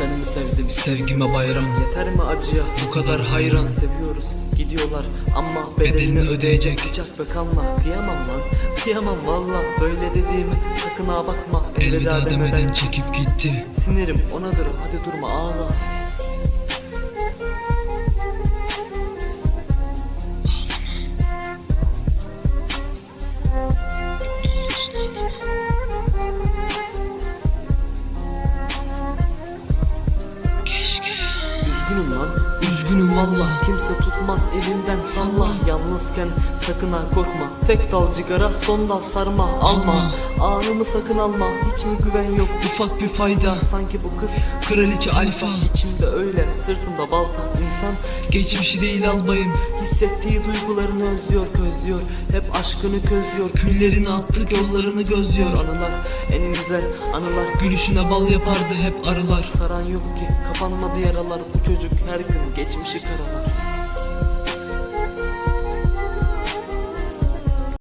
mi sevdim Sevgime bayram. Yeter mi acıya? Bu kadar hayran Seviyoruz. Gidiyorlar ama bedelini, Bedelini ödeyecek. Bıçak ve kanla kıyamam lan. Kıyamam valla böyle dediğimi sakın ha bakma. Elveda demeden çekip gitti. Sinirim onadır. Hadi durma ağla Üzgünüm lan. Üzgünüm valla. Kimse tutmaz elimden salla. Yalnızken sakın ha korkma. Tek dal cigara son dal sarma. Alma anımı sakın alma Hiç mi güven yok. Ufak bir fayda. Sanki bu kız Kraliçe alfa. içimde öyle Sırtında balta. İnsan Geçmişi değil albayım Hissettiği duygularını özlüyor közlüyor. Hep aşkını közlüyor. Küllerini attık yollarını gözlüyor. Anılar en güzel anılar. Gülüşüne bal yapardı hep arılar. Saran yok ki kapanmadı yaralar. Bu çocuk her gün geçmişi karalar